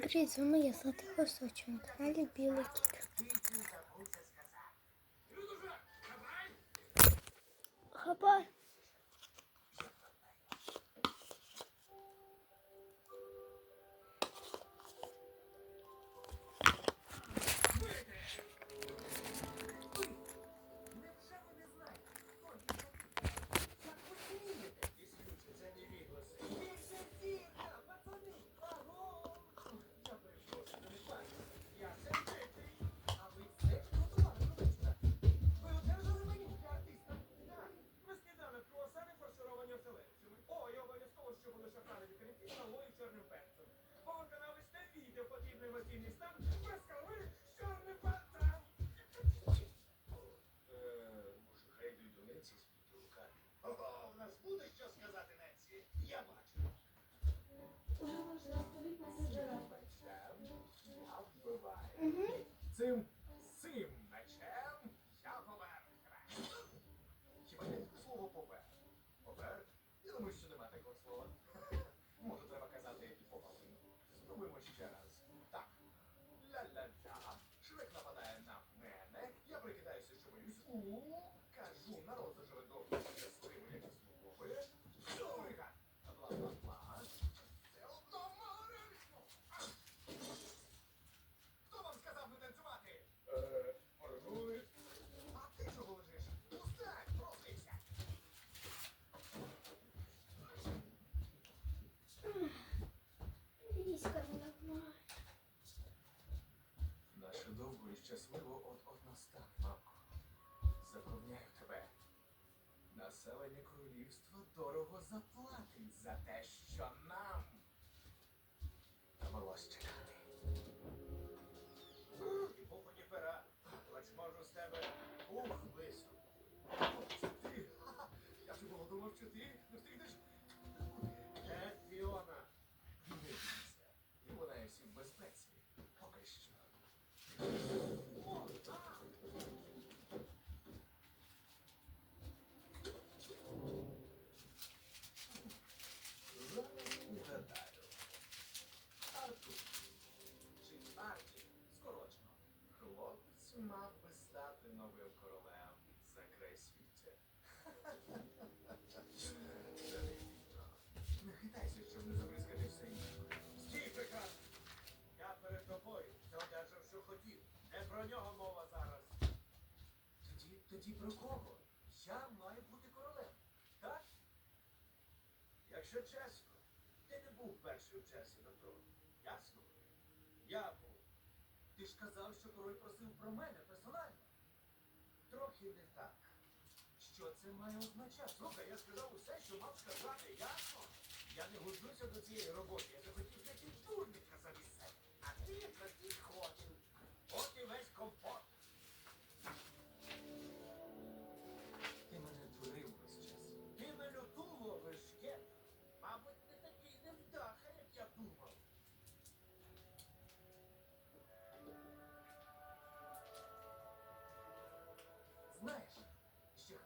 Привіт, з вами я Злата Хосочу на каналі Білий! Буде шахрани малою чорним перцем. Повиконали сте відео потрібний емоційний стан з чорним перцем. Може, хай йдуть до Ненсі спіти у. Ого, в нас буде що сказати Ненсі. Я бачу. Я вбиваю. Цим Mm-hmm. Населення королівства дорого заплатить за те, що нам довелось чекати. І поході пера, хоч можу з тебе ух лису. Я ж було думав, що ти не встигнеш. Про нього мова зараз. Тоді, тоді про кого? Я маю бути королем. Так? Якщо чесно, ти не був перший в черзі на трон. Ясно? Я був. Ти ж казав, що король просив про мене персонально. Трохи не так. Що це має означати? Слухай, я сказав усе, що мав сказати, ясно? Я не гожуся до цієї роботи. Я захотів знайти дурника замість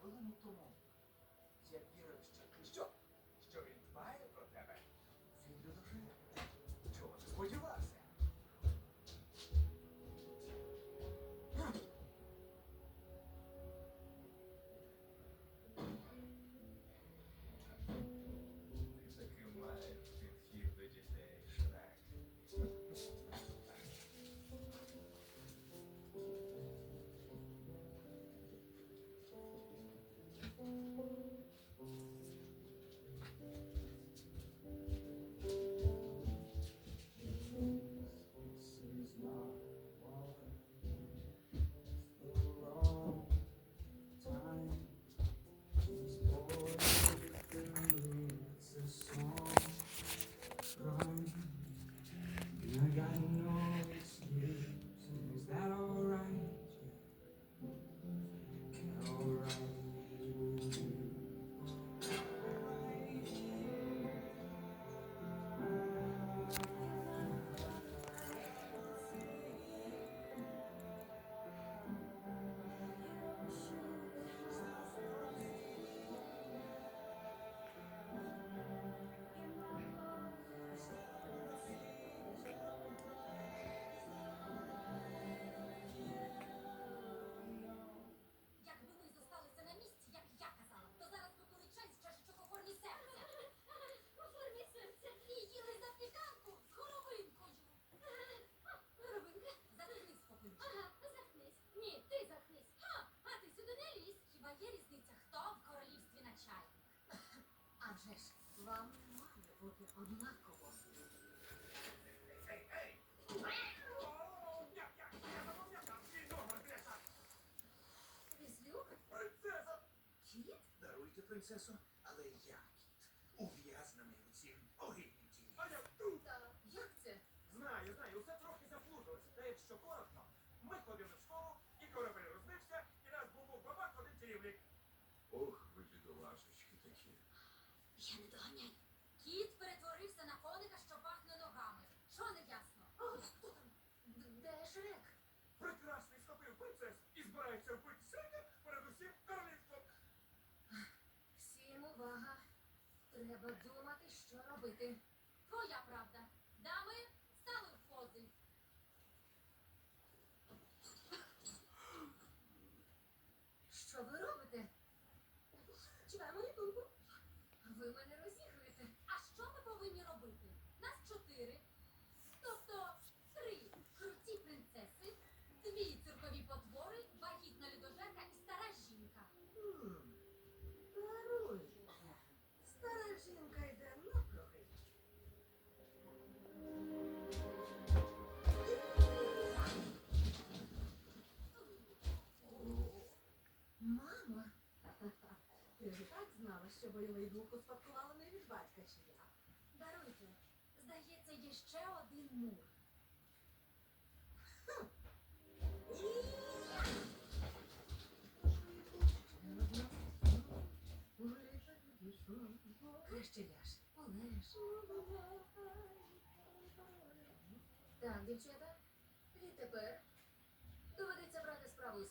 хвилину тому я вірив, що свій номер, Греша! Візлюк? Принцеса! Кіт? Даруйте, принцесо, але я кіт. Ув'язнений у цім огиднім тілі. А я тут! Та як це? Знаю, знаю, усе трохи заплуталось. Та якщо коротко, ми ходили в школу, і корабель розбився, і нас був бабак один чарівник. Ох. Я не. Кіт перетворився на коника, що пахне ногами. Що не ясно? О, хто там? Де Шрек? Прекрасний схопив принцес і збирається вбити сьогодні перед усім королівством. Всім увага. Треба думати, що робити. Твоя правда. Дами, що бойовий дух успадкувала не від батька чи я. Даруйте, здається, є ще один мур. Краще ляж. Олеж. Так, дівчата, відтепер доведеться брати справу у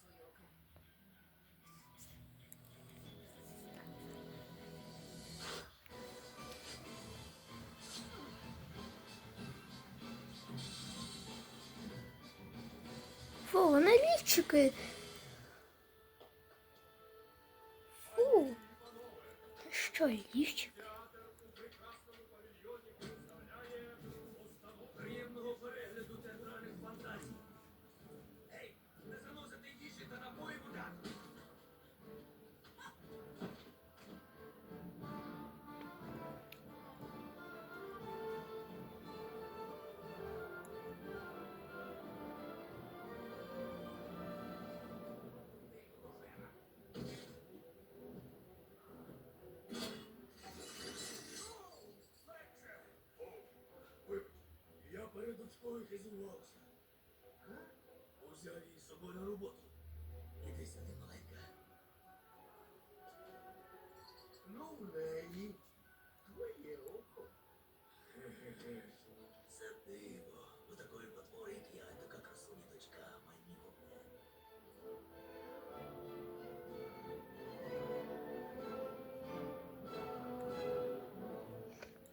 Фу, налівчики. Фу. Що, лівчик? перед очкою хизувався. Узяв її з собою на роботу. Іди сюди, маленька. Ну, в неї твоє око. Хе-хе-хе. Це диво. У такої потвори, як я, така красуня дочка, мені головне.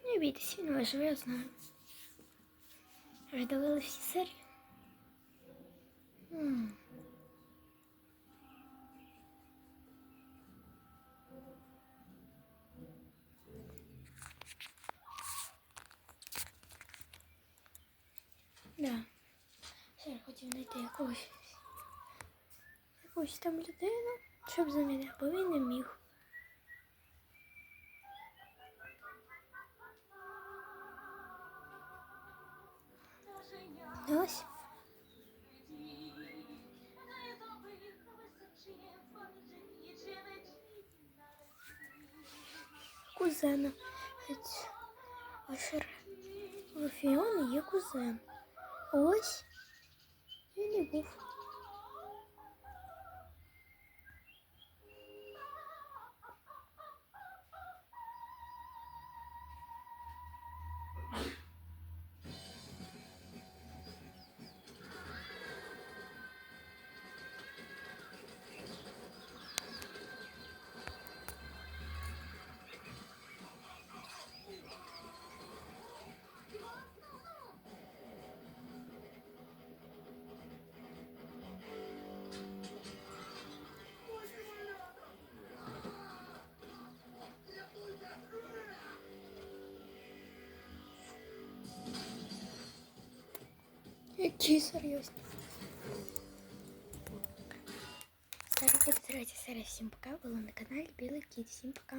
Не бійтесь, він виживе, я знаю. Ви дивились всі серії? Да. Ще я хотів знайти якогось. Якусь там людину, щоб замінити, бо він не міг. Ось. Кузена. Ось Ашер є кузен. Ось він і був. Які серйозні. Зараз буде третя. Всім пока. Була на каналі Білий Кіт. Всім пока.